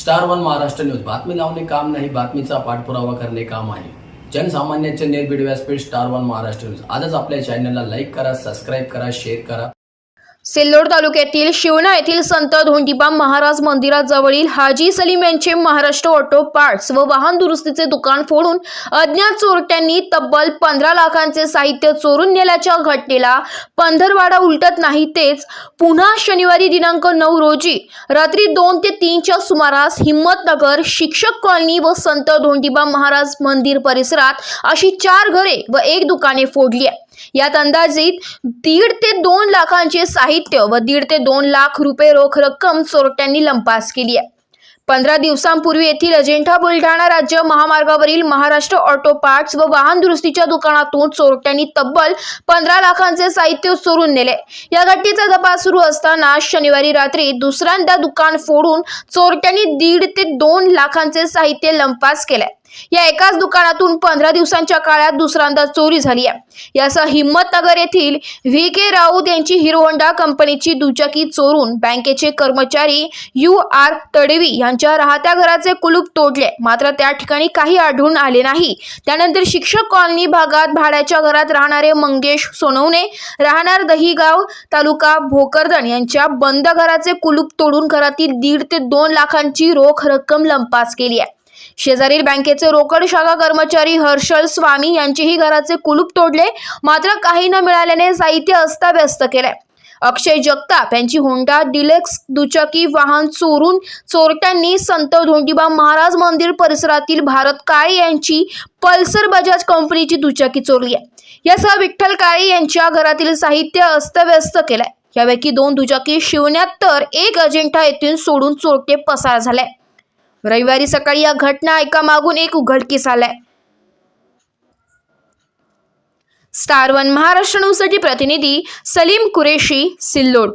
Star one Maharashtra news. बातमी लावणे काम नाही बातमीचा पाठपुरावा करणे काम आहे. जनसामान्यांचे निर्भीड व्यासपीठ स्टार वन महाराष्ट्र न्यूज. आजच आपल्या चॅनलला लाईक करा सबस्क्राईब करा शेअर करा. सिल्लोड तालुक्यातील शिवणा येथील संत धोंडीबा महाराज मंदिराजवळील हाजी सलीम यांचे महाराष्ट्र ऑटो पार्ट्स व वाहन दुरुस्तीचे दुकान फोडून अज्ञात चोरट्यांनी तब्बल पंधरा लाखांचे साहित्य चोरून नेल्याच्या घटनेला पंधरवाडा उलटत नाही तेच पुन्हा शनिवारी दिनांक नऊ रोजी रात्री दोन ते तीनच्या सुमारास हिम्मतनगर शिक्षक कॉलनी व संत धोंडीबा महाराज मंदिर परिसरात अशी चार घरे व एक दुकाने फोडली आहे यात अंदाजित दीड ते दोन लाखांचे साहित्य व दीड ते दोन लाख रुपये रोख रक्कम चोरट्यांनी लंपास केली आहे. पंधरा दिवसांपूर्वी येथील अजिंठा बुलढाणा राज्य महामार्गावरील महाराष्ट्र ऑटो पार्ट्स व वाहन दुरुस्तीच्या दुकानातून चोरट्यांनी तब्बल पंधरा लाखांचे साहित्य चोरून नेले. या घटनेचा तपास सुरू असताना शनिवारी रात्री दुसऱ्यांदा दुकान फोडून चोरट्यांनी दीड ते दोन लाखांचे साहित्य लंपास केले. या एकाच दुकानातून पंधरा दिवसांच्या काळात दुसऱ्यांदा चोरी झाली आहे. यासह हिंमतनगर येथील व्ही के राऊत यांची हिरो होंडा कंपनीची दुचाकी चोरून बँकेचे कर्मचारी यू आर तडवी यांच्या राहत्या घराचे कुलूप तोडले. मात्र त्या ठिकाणी काही आढळून आले नाही. त्यानंतर शिक्षक कॉलनी भागात भाड्याच्या घरात राहणारे मंगेश सोनवणे राहणार दहीगाव तालुका भोकरदन यांच्या बंद घराचे कुलूप तोडून घरातील दीड ते दोन लाखांची रोख रक्कम लंपास केली आहे. शेजारील बँकेचे रोकड शाखा कर्मचारी हर्षल स्वामी यांचेही घराचे कुलूप तोडले मात्र काही न मिळाल्याने साहित्य अस्ताव्यस्त केले. अक्षय जगताप यांची होंडा डिलेक्स दुचाकी वाहन चोरून चोरट्यांनी संत धोंडीबा महाराज मंदिर परिसरातील भारत काळे यांची पल्सर बजाज कंपनीची दुचाकी चोरली आहे. यासह विठ्ठल काळे यांच्या घरातील साहित्य अस्ताव्यस्त केलंय. यापैकी दोन दुचाकी शिवण्यात तर एक अजिंठा येथून सोडून चोरटे पसार झाले. रविवारी सकाळी या घटना एका मागून एक उघडकीस आलाय. स्टार वन महाराष्ट्र न्यूजसाठी प्रतिनिधी सलीम कुरेशी सिल्लोड.